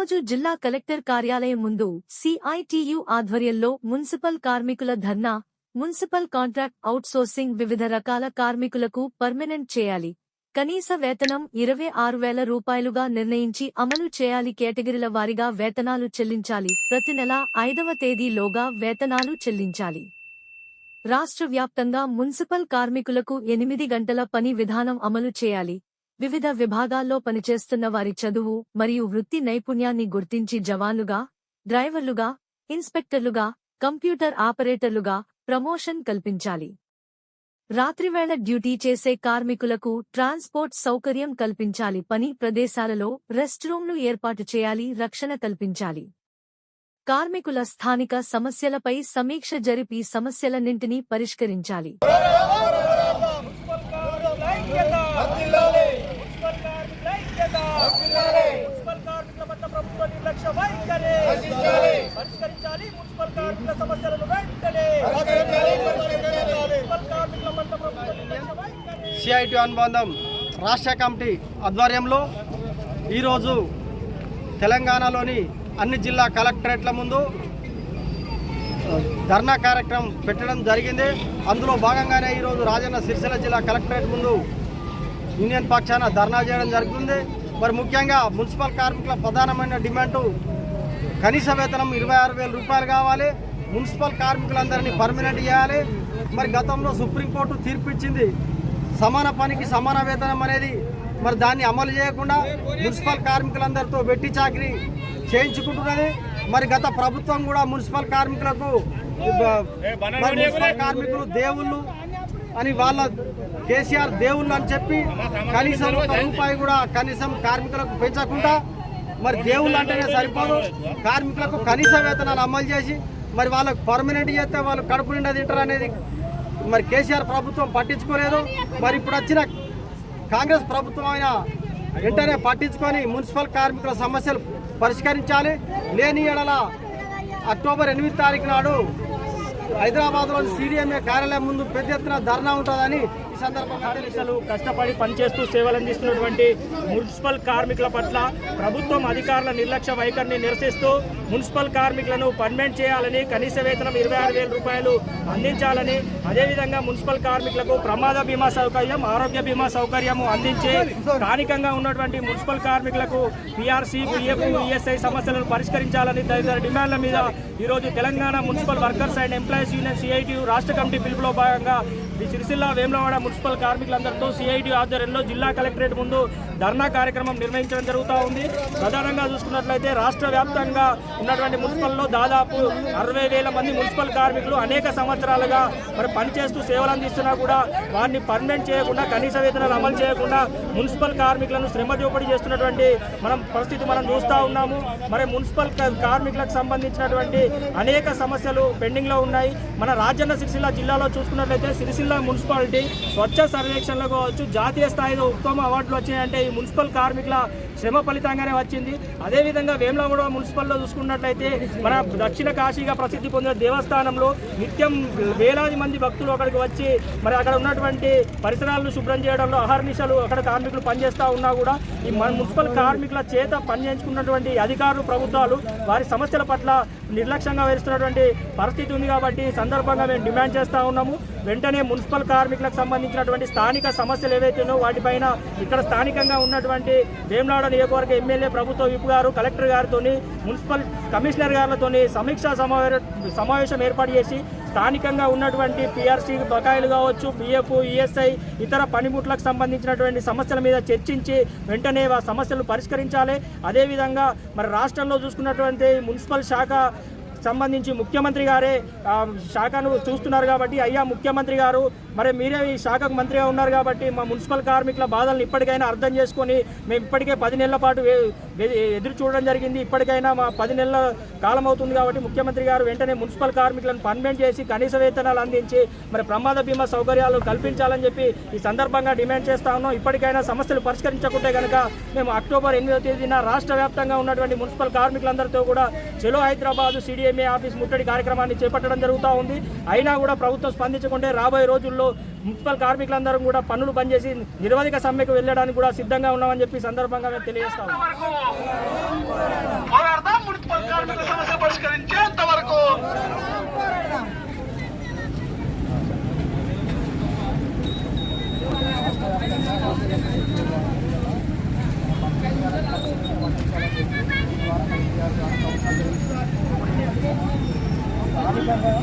ఈరోజు జిల్లా కలెక్టర్ కార్యాలయం ముందు సిఐటియు ఆధ్వర్యంలో మున్సిపల్ కార్మికుల ధర్నా మున్సిపల్ కాంట్రాక్ట్ అవుట్సోర్సింగ్ వివిధ రకాల కార్మికులకు పర్మనెంట్ చేయాలి. కనీస వేతనం ఇరవై ఆరు వేల రూపాయలుగా నిర్ణయించి అమలు చేయాలి కేటగిరీల వారీగా వేతనాలు చెల్లించాలి. ప్రతి నెల ఐదవ తేదీలోగా వేతనాలు చెల్లించాలి. రాష్ట్ర వ్యాప్తంగా మున్సిపల్ కార్మికులకు ఎనిమిది గంటల పని విధానం అమలు చేయాలి. వివిధ విభాగాల్లో పనిచేస్తున్న వారి చదువు మరియు వృత్తి నైపుణ్యాన్ని గుర్తించి జవాన్లుగా డ్రైవర్లుగా ఇన్స్పెక్టర్లుగా కంప్యూటర్ ఆపరేటర్లుగా ప్రమోషన్ కల్పించాలి. రాత్రివేళ డ్యూటీ చేసే కార్మికులకు ట్రాన్స్పోర్ట్ సౌకర్యం కల్పించాలి. పని ప్రదేశాలలో రెస్ట్ రూమ్లు ఏర్పాటు చేయాలి. రక్షణ కల్పించాలి. కార్మికుల స్థానిక సమస్యలపై సమీక్ష జరిపి సమస్యలన్నింటినీ పరిష్కరించాలి. మున్సిపల్ కార్మికుల పట్ల ప్రభుత్వ నిర్లక్ష్య వైఖరి పరిష్కరించాలి. మున్సిపల్ కార్మికుల సమస్యలను వెంటనే. మున్సిపల్ కార్మికుల పట్ల ప్రభుత్వ నిర్లక్ష్య వైఖరి సిఐటి అనుబంధం రాష్ట్ర కమిటీ ఆధ్వర్యంలో ఈరోజు తెలంగాణలోని అన్ని జిల్లా కలెక్టరేట్ల ముందు ధర్నా కార్యక్రమం పెట్టడం జరిగింది. అందులో భాగంగానే ఈరోజు రాజన్న సిరిసిల్ల జిల్లా కలెక్టరేట్ ముందు యూనియన్ పక్షాన ధర్నా చేయడం జరుగుతుంది. మరి ముఖ్యంగా మున్సిపల్ కార్మికుల ప్రధానమైన డిమాండు కనీస వేతనం ఇరవై ఆరు వేల రూపాయలు కావాలి. మున్సిపల్ కార్మికులందరినీ పర్మనెంట్ చేయాలి. మరి గతంలో సుప్రీంకోర్టు తీర్పు ఇచ్చింది సమాన పనికి సమాన వేతనం అనేది. మరి దాన్ని అమలు చేయకుండా మున్సిపల్ కార్మికులందరితో వెట్టి చాకరీ చేయించుకుంటున్నది. మరి గత ప్రభుత్వం కూడా మున్సిపల్ కార్మికులకు మరి మున్సిపల్ కార్మికులు దేవుళ్ళు అని వాళ్ళ కేసీఆర్ దేవుళ్ళు అని చెప్పి కనీసం ఒక రూపాయి కూడా కనీసం కార్మికులకు పెంచకుండా మరి దేవుళ్ళు అంటేనే సరిపోదు. కార్మికులకు కనీస వేతనాలు అమలు చేసి మరి వాళ్ళకు పర్మనెంట్ చేస్తే వాళ్ళు కడుపు నిండా తింటారు అనేది మరి కేసీఆర్ ప్రభుత్వం పట్టించుకోలేదు. మరి ఇప్పుడు వచ్చిన కాంగ్రెస్ ప్రభుత్వం అయిన వెంటనే పట్టించుకొని మున్సిపల్ కార్మికుల సమస్యలు పరిష్కరించాలి. లేని ఎడల అక్టోబర్ ఎనిమిది తారీఖు నాడు హైదరాబాద్లోని సిడిఎంఏ కార్యాలయం ముందు పెద్ద ఎత్తున ధర్నా ఉంటుందని అసలు కష్టపడి పనిచేస్తూ సేవలు అందిస్తున్నటువంటి మున్సిపల్ కార్మికుల పట్ల ప్రభుత్వం అధికారుల నిర్లక్ష్య వైఖరిని నిరసిస్తూ మున్సిపల్ కార్మికులను పర్మనెంట్ చేయాలని కనీస వేతనం ఇరవై ఆరు వేల రూపాయలు అందించాలని అదేవిధంగా మున్సిపల్ కార్మికులకు ప్రమాద బీమా సౌకర్యం ఆరోగ్య బీమా సౌకర్యం అందించి స్థానికంగా ఉన్నటువంటి మున్సిపల్ కార్మికులకు పిఆర్సీ పిఎఫ్ ఈఎస్ఐ సమస్యలను పరిష్కరించాలని తదితర డిమాండ్ల మీద ఈరోజు Telangana municipal workers and employees union CITU రాష్ట్ర కమిటీ పిలుపులో భాగంగా ఈ సిరిసిల్ల వేములవాడ మున్సిపల్ కార్మికులందరితో సిఐటి ఆధ్వర్యంలో జిల్లా కలెక్టరేట్ ముందు ధర్నా కార్యక్రమం నిర్వహించడం జరుగుతూ ఉంది. ప్రధానంగా చూసుకున్నట్లయితే రాష్ట్ర వ్యాప్తంగా ఉన్నటువంటి మున్సిపల్లో దాదాపు అరవై వేల మంది మున్సిపల్ కార్మికులు అనేక సంవత్సరాలుగా మరి పనిచేస్తూ సేవలు అందిస్తున్నా కూడా వారిని పర్మనెంట్ చేయకుండా కనీస వేతనాలు అమలు చేయకుండా మున్సిపల్ కార్మికులను శ్రమ దోపిడీ చేస్తున్నటువంటి మనం పరిస్థితి మనం చూస్తూ ఉన్నాము. మరి మున్సిపల్ కార్మికులకు సంబంధించినటువంటి అనేక సమస్యలు పెండింగ్లో ఉన్నాయి. మన రాజన్న సిరిసిల్ల జిల్లాలో చూసుకున్నట్లయితే సిరిసిల్ల మున్సిపాలిటీ స్వచ్ఛ సర్వేక్షణలో కావచ్చు జాతీయ స్థాయిలో ఉత్తమ అవార్డులు వచ్చాయంటే ఈ మున్సిపల్ కార్మికుల శ్రమ ఫలితంగానే వచ్చింది. అదేవిధంగా వేములగూడ మున్సిపల్లో చూసుకున్నట్లయితే మన దక్షిణ కాశీగా ప్రసిద్ధి పొందిన దేవస్థానంలో నిత్యం వేలాది మంది భక్తులు అక్కడికి వచ్చి మరి అక్కడ ఉన్నటువంటి పరిసరాలను శుభ్రం చేయడంలో అహర్నిశలు అక్కడ కార్మికులు పనిచేస్తూ ఉన్నా కూడా ఈ మన మున్సిపల్ కార్మికుల చేత పనిచేయించుకున్నటువంటి అధికారులు ప్రభుత్వాలు వారి సమస్యల పట్ల నిర్లక్ష్యంగా వహిస్తున్నటువంటి పరిస్థితి ఉంది కాబట్టి సందర్భంగా మేము డిమాండ్ చేస్తూ ఉన్నాము. వెంటనే మున్సిపల్ కార్మికులకు సంబంధించినటువంటి స్థానిక సమస్యలు ఏవైతే వాటిపైన ఇక్కడ స్థానికంగా ఉన్నటువంటి వేమనాడ నియోజకవర్గ ఎమ్మెల్యే ప్రభుత్వ విప్ గారు కలెక్టర్ గారితో మున్సిపల్ కమిషనర్ గారితో సమీక్షా సమావేశం ఏర్పాటు చేసి స్థానికంగా ఉన్నటువంటి పిఆర్సీ బకాయిలు కావచ్చు పిఎఫ్ ఈఎస్ఐ ఇతర పనిముట్లకు సంబంధించినటువంటి సమస్యల మీద చర్చించి వెంటనే ఆ సమస్యలు పరిష్కరించాలి. అదేవిధంగా మరి రాష్ట్రంలో చూసుకున్నటువంటి మున్సిపల్ శాఖ సంబంధించి ముఖ్యమంత్రి గారే శాఖను చూస్తున్నారు కాబట్టి అయ్యా ముఖ్యమంత్రి గారు మరి మీరే ఈ శాఖకు మంత్రిగా ఉన్నారు కాబట్టి మా మున్సిపల్ కార్మికుల బాధలను ఇప్పటికైనా అర్థం చేసుకొని మేము ఇప్పటికే పది నెలల పాటు ఎదురు చూడడం జరిగింది. ఇప్పటికైనా మా పది నెలల కాలం అవుతుంది కాబట్టి ముఖ్యమంత్రి గారు వెంటనే మున్సిపల్ కార్మికులను పర్మనెంట్ చేసి కనీస వేతనాలు అందించి మరి ప్రమాద బీమా సౌకర్యాలు కల్పించాలని చెప్పి ఈ సందర్భంగా డిమాండ్ చేస్తా ఉన్నాం. ఇప్పటికైనా సమస్యలు పరిష్కరించకుంటే కనుక మేము అక్టోబర్ ఎనిమిదో తేదీన రాష్ట్ర వ్యాప్తంగా ఉన్నటువంటి మున్సిపల్ కార్మికులందరితో కూడా చెలో హైదరాబాద్ సిడిఏ ఎంఏ ఆఫీస్ ముట్టడి కార్యక్రమాన్ని చేపట్టడం జరుగుతూ ఉంది. అయినా కూడా ప్రభుత్వం స్పందించకుంటే రాబోయే రోజుల్లో మున్సిపల్ కార్మికులందరం కూడా పనులు పనిచేసి నిరవధిక సమ్మెకు వెళ్ళడానికి కూడా సిద్ధంగా ఉన్నామని చెప్పి సందర్భంగా మేము తెలియజేస్తాం